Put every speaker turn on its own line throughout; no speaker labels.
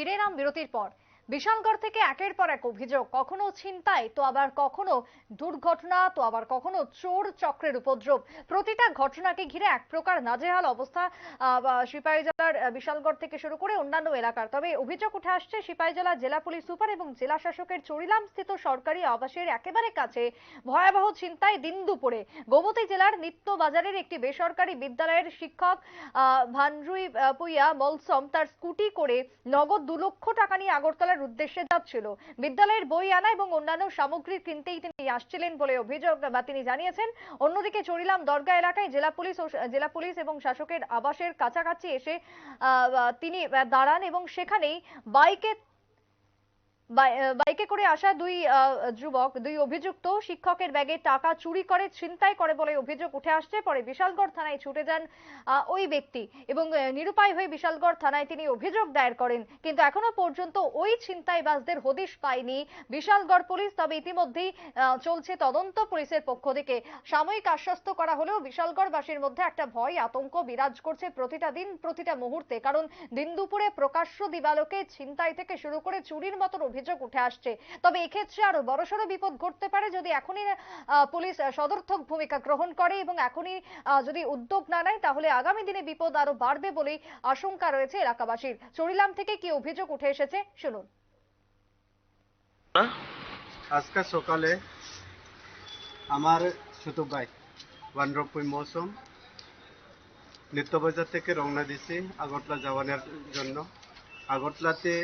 ফিরে এলাম বিরতির পর। বিশালগড় থেকে একের পর এক অভিযোগ কখনো ছিনতাই তো আবার কখনো দুর্ঘটনা তো আবার কখনো চোর চক্রের উপদ্রব। প্রতিটা ঘটনাকে ঘিরে এক প্রকার নাজেহাল অবস্থা আহ, বা সিপাহীজলার বিশালগড় থেকে শুরু করে অন্যান্য এলাকার। তবে অভিযোগ উঠে আসছে সিপাহীজলা জেলা জেলা পুলিশ সুপার এবং জেলা শাসকের চরিলাম স্থিত সরকারি আবাসের একেবারে কাছে। ভয়াবহ ছিনতাই দিন দুপুরে। গোমতী জেলার নিত্য বাজারের একটি বেসরকারি বিদ্যালয়ের শিক্ষক ভানরুই পুইয়া মলসম তার স্কুটি করে নগদ দু লক্ষ টাকা নিয়ে আগরতলার উদ্দেশ্যে যাচ্ছিল। বিদ্যালয়ের বই আনা এবং অন্যান্য সামগ্রী কিনতেই তিনি আসছিলেন বলে অভিযোগ বা তিনি জানিয়েছেন, অন্যদিকে চড়িলাম দরগা এলাকায় জেলা পুলিশ ও জেলা পুলিশ এবং শাসকের আবাসের কাছাকাছি এসে তিনি দাঁড়ান এবং সেখানেই বাইকে বাইকে করে আসা দুই যুবক, দুই অভিযুক্ত শিক্ষকের ব্যাগে টাকা চুরি করে, ছিনতাই করে বলে অভিযোগ উঠে আসছে। পরে বিশালগড় থানায় ছুটে যান ওই ব্যক্তি এবং নিরুপায় হয়ে বিশালগড় থানায় তিনি অভিযোগ দায়ের করেন। কিন্তু এখনও পর্যন্ত ওই ছিনতাইবাজদের হদিশ পায়নি বিশালগড় পুলিশ। তবে ইতিমধ্যেই চলছে তদন্ত পুলিশের পক্ষ থেকে। সাময়িক আশ্বস্ত করা হলেও বিশালগড়বাসীর মধ্যে একটা ভয়, আতঙ্ক বিরাজ করছে প্রতিটা দিন, প্রতিটা মুহূর্তে। কারণ দিন দুপুরে প্রকাশ্য দিবালোকে ছিনতাই থেকে শুরু করে চুরির মতন অভিযোগ উঠে আসছে। তবে এক্ষেত্রে আরও বড়সড় বিপদ ঘটতে পারে যদি এখনই পুলিশ সদর্থক ভূমিকা গ্রহণ করে এবং এখনই যদি উদ্যোগ না নেয়, তাহলে আগামী দিনে বিপদ আরও বাড়বে বলেই আশঙ্কা রয়েছে এলাকাবাসীর। চরিলাম থেকে কি অভিযোগ উঠে এসেছে, শুনুন।
আজকে সকালে আমার ছোট ভাই ওয়ানরপুই মৌসুম, নিত্যবাজার থেকে রওনা দিছি আগরতলা যাওয়ানোর জন্য। আগরতলাতে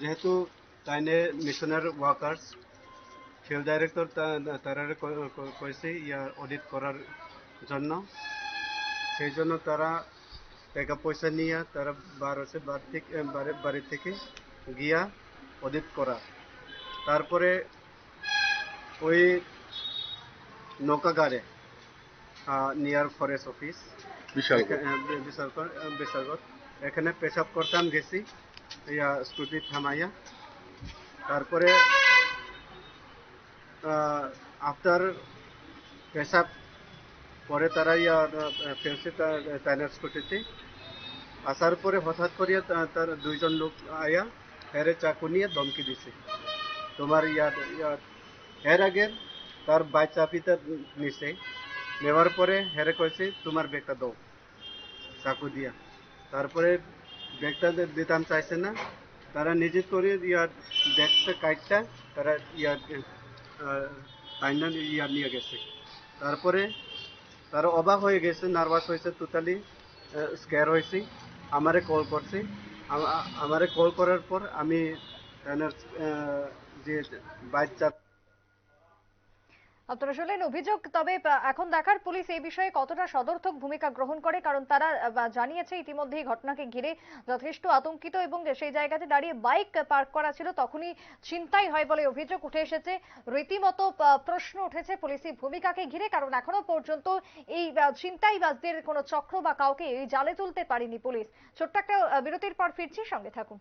যেহেতু তাইনে মিশনের ওয়ার্কার্স ফিল্ড ডাইরেক্টর তারা কয়েছে ইয়া অডিট করার জন্য। সেই জন্য তারা টাকা পয়সা নিয়ে তারা বার হচ্ছে বার থেকে বাড়ি- থেকে গিয়া অডিট করা। তারপরে ওই নৌকাগারে near forest office
Bishal
Bishalgarh Bishalgarh এখানে পেশাব করতাম গেছি ইয়া স্কুটি থামাইয়া। তারপরে আফটার পেশাব, পরে তারা ইয়া ফেলছে তাইনার স্কুটিতে আসার পরে হঠাৎ করিয়া তার দুইজন লোক আয়া, হেরে চাকু নিয়ে ধমকি দিছে। তোমার ইয়া ইয়া এর আগে তার বাই চাপিটা নিছে। নেওয়ার পরে হেরে কয়েছে তোমার ব্যাগটা দাও, চাকু দিয়া। তারপরে ব্যাগটা দে- দিতাম চাইছে না তারা নিজে করে ইয়ার ব্যাগটা কাইটটা তারা ইয়ার ফাইনাল ইয়ার নিয়ে গেছে। তারপরে তারা অবাক হয়ে গেছে, নার্ভাস হয়েছে টোটালি স্কেয়ার হয়েছি। আমারে কল করছি। আমারে কল করার পর আমি যে বাইক
আপনারা শুনলেন অভিযোগ, তবে এখন দেখার পুলিশ এই বিষয়ে কতটা সদর্থক ভূমিকা গ্রহণ করে, কারণ তারা জানিয়েছে ইতিমধ্যেই ঘটনাকে ঘিরে যথেষ্ট আতঙ্কিত এবং সেই জায়গাতে দাঁড়িয়ে বাইক পার্ক করা ছিল, তখনই ছিনতাই হয় বলে অভিযোগ উঠে এসেছে। রীতিমতো প্রশ্ন উঠেছে পুলিশি ভূমিকাকে ঘিরে, কারণ এখনও পর্যন্ত এই ছিনতাইবাজদের কোনো চক্র বা কাউকে এই জালে তুলতে পারেনি পুলিশ। ছোট্ট একটা বিরতির পর ফিরছি, সঙ্গে থাকুন।